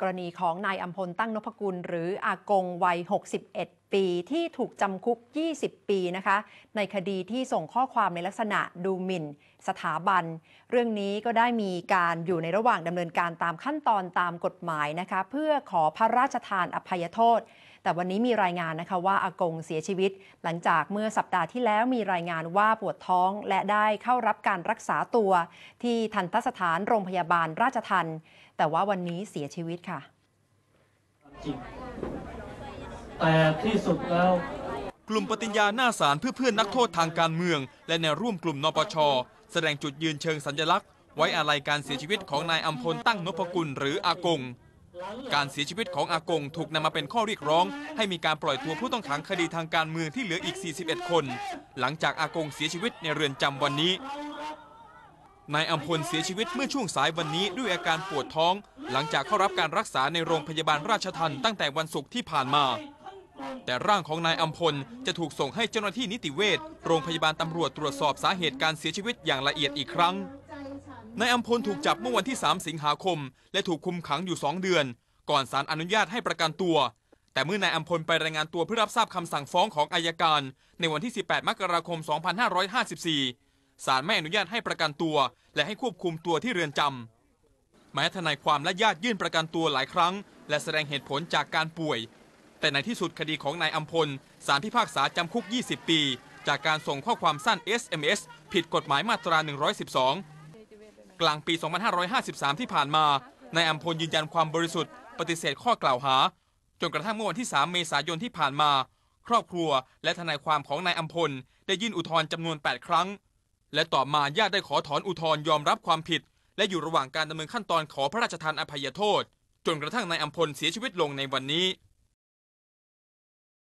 กรณีของนายอัมพลตั้งนพกุล หรืออากงวัย 61 ปีที่ถูกจำคุก 20 ปีนะคะ ในคดีที่ส่งข้อความในลักษณะดูหมิ่น สถาบัน เรื่องนี้ก็ได้มีการอยู่ในระหว่างดำเนินการตามขั้นตอนตามกฎหมายนะคะ เพื่อขอพระราชทานอภัยโทษ แต่วันนี้มีรายงานนะคะว่าอากงเสียชีวิต หลังจากเมื่อสัปดาห์ที่แล้วมีรายงานว่าปวดท้อง และได้เข้ารับการรักษาตัว ที่ทันตสถานโรงพยาบาลราชทันแต่ว่าวันนี้เสียชีวิตค่ะจริงแต่ที่สุดแล้วกลุ่มปฏิญญาหน้าศาลเพื่อเพื่อนนักโทษทางการเมือง และแนวร่วมกลุ่มนปช แสดงจุดยืนเชิงสัญลักษณ์ ไว้อาลัยการเสียชีวิตของนายอัมพลตั้งนพกุลหรืออากง การเสียชีวิตของอากงถูกนำมาเป็นข้อเรียกร้อง ให้มีการปล่อยตัวผู้ต้องขังคดีทางการเมืองที่เหลืออีก 41 คน หลังจากอากงเสียชีวิตในเรือนจำวันนี้นายอัมพลเสียชีวิตเมื่อช่วงสายวันนี้ด้วยอาการปวดท้อง หลังจากเข้ารับการรักษาในโรงพยาบาลราชทันตั้งแต่วันศุกร์ที่ผ่านมา แต่ร่างของนายอัมพลจะถูกส่งให้เจ้าหน้าที่นิติเวชโรงพยาบาลตำรวจตรวจสอบสาเหตุการเสียชีวิตอย่างละเอียดอีกครั้ง นายอัมพลถูกจับเมื่อวันที่ 3 สิงหาคม และถูกคุมขังอยู่ 2 เดือน ก่อนศาลอนุญาตให้ประกันตัว แต่เมื่อนายอัมพลไปรายงานตัวเพื่อรับทราบคำสั่งฟ้องของอายการ ในวันที่ 18 มกราคม 2554 ศาลไม่อนุญาตให้ประกันตัว และให้ควบคุมตัวที่เรือนจำแม้ทนายความและญาติยื่นประกันตัวหลายครั้ง และแสดงเหตุผลจากการป่วย แต่ในที่สุดคดีของนายอัมพลศาลพิพากษาจำคุก 20 ปี จากการส่งข้อความสั้น SMS ผิดกฎหมายมาตรา 112 กลางปี 2553 ที่ผ่านมานายอัมพลยืนยันความบริสุทธิ์ปฏิเสธข้อกล่าวหา จนกระทั่งเมื่อวันที่ 3 เมษายนที่ผ่านมา ครอบครัวและทนายความของนายอัมพล ได้ยื่นอุทธรณ์จำนวน 8 ครั้ง และต่อมาญาติได้ขอถอนอุทธรณ์ยอมรับความผิด และอยู่ระหว่างการดำเนินขั้นตอนขอพระราชทานอภัยโทษ จนกระทั่งนายอัมพลเสียชีวิตลงในวันนี้